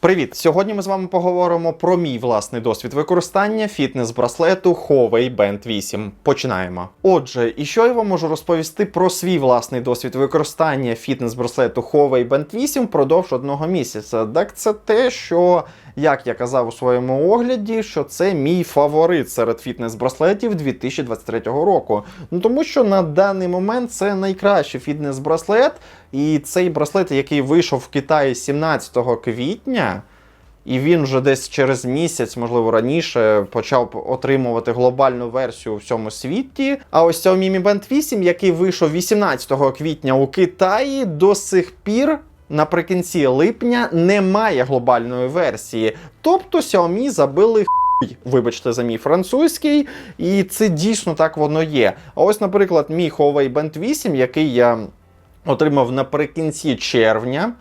Привіт! Сьогодні ми з вами поговоримо про мій власний досвід використання фітнес-браслету Huawei Band 8. Починаємо. Отже, і що я вам можу розповісти про свій власний досвід використання фітнес-браслету Huawei Band 8 впродовж одного місяця. Так це те, що, як я казав у своєму огляді, що це мій фаворит серед фітнес-браслетів 2023 року. Ну тому що на даний момент це найкращий фітнес-браслет. І цей браслет, який вийшов в Китаї 17 квітня, і він вже десь через місяць, можливо раніше, почав отримувати глобальну версію у всьому світі. А ось Xiaomi Mi Band 8, який вийшов 18 квітня у Китаї, до сих пір. Наприкінці липня немає глобальної версії. Тобто Xiaomi забили хуй, вибачте за мій французький, і це дійсно так воно є. А ось, наприклад, мій Huawei Band 8, який я отримав наприкінці червня.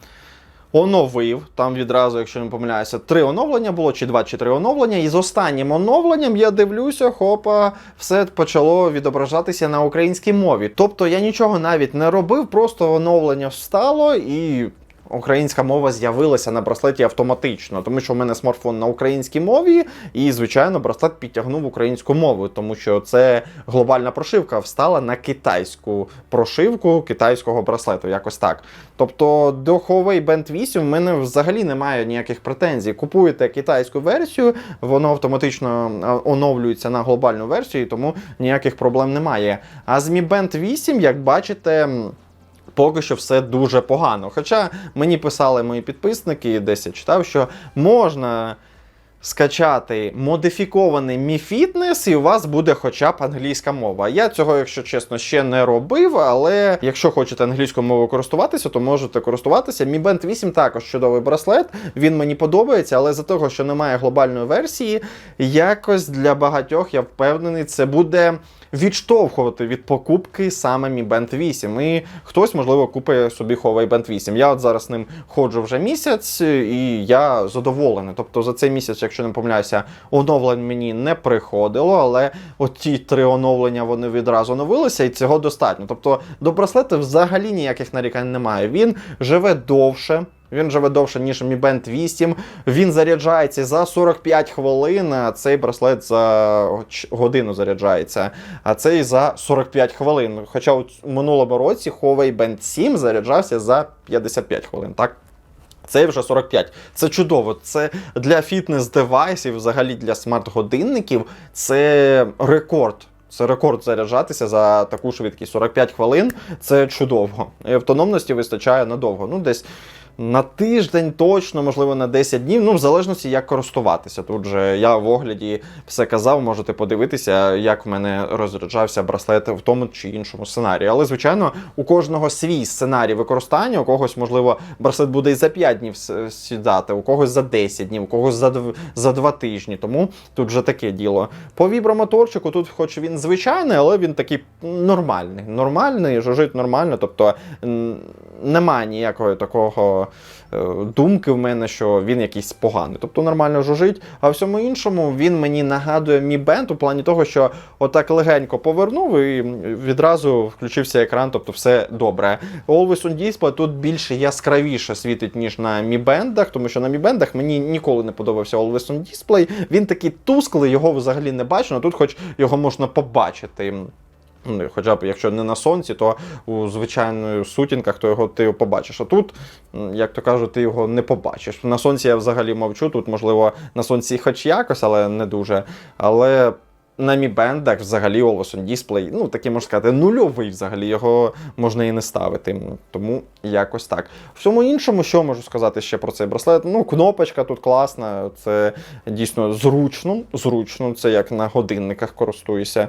Оновив там відразу, якщо не помиляюся, три оновлення було, чи два, чи три оновлення. І з останнім оновленням я дивлюся, хопа, все почало відображатися на українській мові. Тобто я нічого навіть не робив, просто оновлення встало і. Українська мова з'явилася на браслеті автоматично, тому що в мене смартфон на українській мові, і, звичайно, браслет підтягнув українську мову, тому що це глобальна прошивка встала на китайську прошивку китайського браслету, якось так. Тобто до Huawei Band 8 в мене взагалі немає ніяких претензій. Купуєте китайську версію, воно автоматично оновлюється на глобальну версію, тому ніяких проблем немає. А з Mi Band 8, як бачите. Поки що все дуже погано. Хоча мені писали мої підписники, десь я читав, що можна скачати модифікований Mi Fitness, і у вас буде хоча б англійська мова. Я цього, якщо чесно, ще не робив, але якщо хочете англійською мовою користуватися, то можете користуватися. Mi Band 8 також чудовий браслет. Він мені подобається, але за того, що немає глобальної версії, якось для багатьох я впевнений, це буде відштовхувати від покупки саме Mi Band 8. І хтось, можливо, купить собі Huawei Band 8. Я от зараз ним ходжу вже місяць, і я задоволений. Тобто за цей місяць, якщо не помиляюся, оновлень мені не приходило, але от ті три оновлення вони відразу оновилися, і цього достатньо. Тобто до браслета взагалі ніяких нарікань немає. Він живе довше. Він живе довше, ніж Mi Band 8. Він заряджається за 45 хвилин, а цей браслет за годину заряджається, а цей за 45 хвилин. Хоча у минулому році Huawei Band 7 заряджався за 55 хвилин, так? Цей вже 45. Це чудово. Це для фітнес-девайсів, взагалі для смарт-годинників, це рекорд. Це рекорд заряджатися за таку швидкість. 45 хвилин це чудово. І автономності вистачає надовго. Ну, десь на тиждень точно, можливо, на 10 днів. Ну, в залежності, як користуватися. Тут же я в огляді все казав, можете подивитися, як в мене розряджався браслет в тому чи іншому сценарії. Але, звичайно, у кожного свій сценарій використання, у когось, можливо, браслет буде і за 5 днів сідати, у когось за 10 днів, у когось за, дв- за 2 тижні. Тому тут вже таке діло. По вібромоторчику, тут, хоч він звичайний, але він такий нормальний. Нормальний, жужить нормально. Тобто немає ніякої такого думки в мене, що він якийсь поганий. Тобто нормально жужить. А всьому іншому він мені нагадує Mi Band у плані того, що отак легенько повернув і відразу включився екран, тобто все добре. Always on Display тут більше яскравіше світить, ніж на Mi Band, тому що на Mi Band мені ніколи не подобався Always on Display. Він такий тусклий, його взагалі не бачно. Тут, хоч його можна побачити. Ну, Хоча б якщо не на сонці, то у звичайних сутінках, то його ти побачиш. А тут, як то кажуть, ти його не побачиш. На сонці я взагалі мовчу. Тут, можливо, на сонці хоч якось, але не дуже. Але на Mi Band взагалі Always on Display, ну такий можна сказати, нульовий взагалі його можна і не ставити. Тому якось так. Всьому іншому, що можу сказати ще про цей браслет? Ну, кнопочка тут класна, це дійсно зручно. Зручно, це як на годинниках користуюся.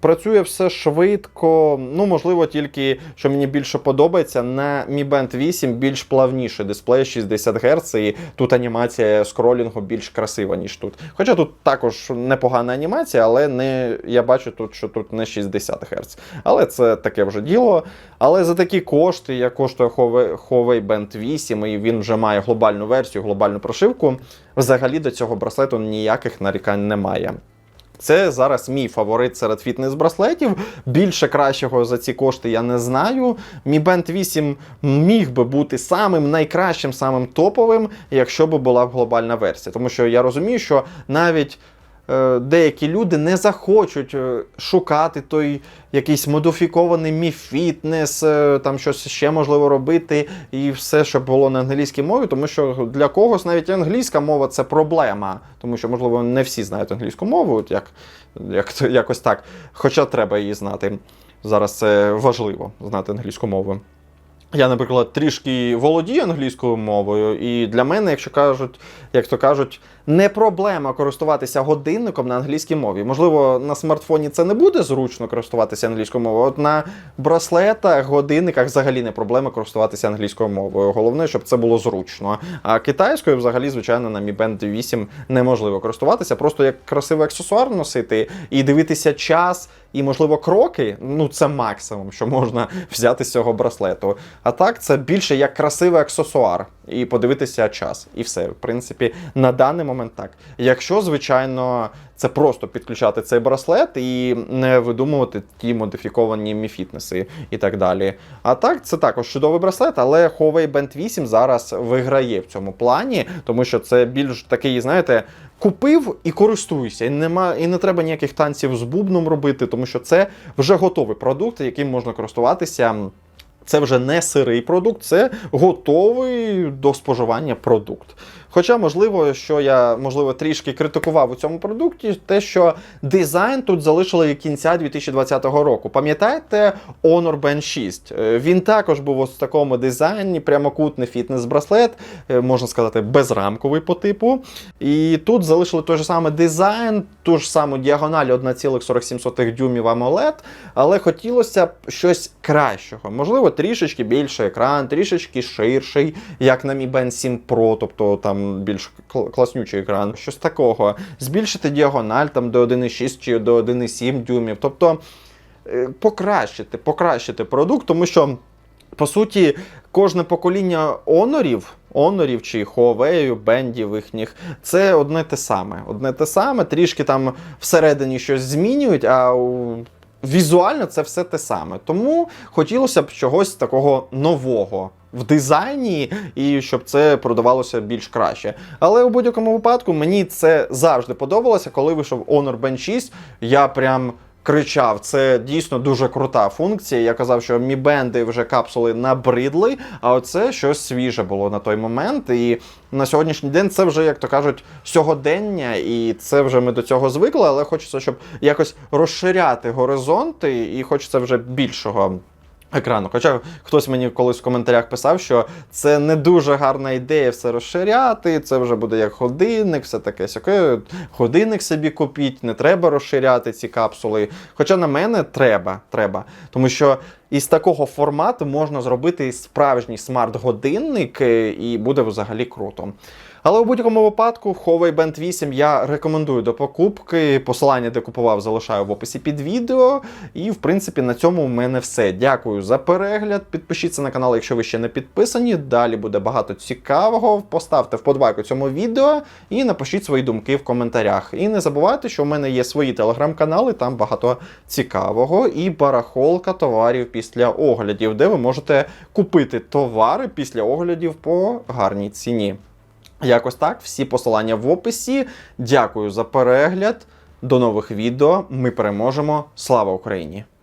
Працює все швидко. Ну, можливо, тільки що мені більше подобається, на Mi Band 8 більш плавніший дисплей 60 Гц, і тут анімація скролінгу більш красива, ніж тут. Хоча тут також непогана анімація, але не, я бачу тут, що тут не 60 Гц. Але це таке вже діло. Але за такі кошти, як коштує Huawei Band 8, і він вже має глобальну версію, глобальну прошивку, взагалі до цього браслету ніяких нарікань немає. Це зараз мій фаворит серед фітнес-браслетів. Більше кращого за ці кошти я не знаю. Mi Band 8 міг би бути самим найкращим, самим топовим, якщо б була глобальна версія. Тому що я розумію, що навіть деякі люди не захочуть е, шукати той якийсь модифікований міфітнес, е, там щось ще можливо робити, і все, щоб було на англійській мові, тому що для когось навіть англійська мова це проблема, тому що, можливо, не всі знають англійську мову, як, як, якось так. Хоча треба її знати. Зараз це важливо знати англійську мову. Я, наприклад, трішки володію англійською мовою, і для мене, якщо кажуть, як то кажуть, не проблема користуватися годинником на англійській мові. Можливо, на смартфоні це не буде зручно користуватися англійською мовою. От на браслетах, годинниках взагалі не проблема користуватися англійською мовою. Головне, щоб це було зручно. А китайською, взагалі, звичайно, на Mi Band 8 неможливо користуватися. Просто як красивий аксесуар носити і дивитися час. І, можливо, кроки, ну це максимум, що можна взяти з цього браслету. А так, це більше як красивий аксесуар і подивитися час. І все, в принципі, на даний момент так. Якщо, звичайно, це просто підключати цей браслет і не видумувати ті модифіковані міфітнеси і так далі. А так, це також чудовий браслет, але Huawei Band 8 зараз виграє в цьому плані, тому що це більш такий, знаєте. Купив і користуйся, і нема, і не треба ніяких танців з бубном робити, тому що це вже готовий продукт, яким можна користуватися. Це вже не сирий продукт, це готовий до споживання продукт. Хоча, можливо, що я можливо трішки критикував у цьому продукті, те, що дизайн тут залишили кінця 2020 року. Пам'ятаєте Honor Band 6? Е, Він також був ось в такому дизайні, прямокутний фітнес-браслет, е, можна сказати, безрамковий по типу. І тут залишили той же самий дизайн, ту ж саму діагональ 1,47 дюймів AMOLED, але хотілося б щось кращого. Можливо, трішечки більший екран, трішечки ширший, як на Mi Band 7 Pro, тобто там більш класнючий екран, щось такого. Збільшити діагональ там до 1,6 чи до 1,7 дюймів. Тобто е, покращити, покращити продукт, тому що. По суті, кожне покоління онорів, онорів чи Huawei, бендів їхніх, це одне те саме. Одне те саме, трішки там всередині щось змінюють, а. Візуально це все те саме. Тому хотілося б чогось такого нового. В дизайні і щоб це продавалося більш краще. Але у будь-якому випадку мені це завжди подобалося. Коли вийшов Honor Band 6, я прям кричав. Це дійсно дуже крута функція. Я казав, що Mi Band вже капсули набридли, а оце щось свіже було на той момент. І на сьогоднішній день це вже, як то кажуть, сьогодення, і це вже ми до цього звикли, але хочеться, щоб якось розширяти горизонти, і хочеться вже більшого. Екрану. Хоча хтось мені колись в коментарях писав, що це не дуже гарна ідея все розширяти, це вже буде як годинник, все таке сяке. Годинник собі купіть, не треба розширяти ці капсули. Хоча на мене треба, треба. Тому що із такого формату можна зробити справжній смарт-годинник, е, і буде взагалі круто. Але у будь-якому випадку Huawei Band 8 я рекомендую до покупки. Посилання, де купував, залишаю в описі під відео. І, в принципі, на цьому в мене все. Дякую за перегляд. Підпишіться на канал, якщо ви ще не підписані. Далі буде багато цікавого. Поставте вподобайку цьому відео і напишіть свої думки в коментарях. І не забувайте, що в мене є свої телеграм-канали, там багато цікавого. І барахолка товарів після оглядів, де ви можете купити товари після оглядів по гарній ціні. Якось так, всі посилання в описі. Дякую за перегляд. До нових відео. Ми переможемо. Слава Україні!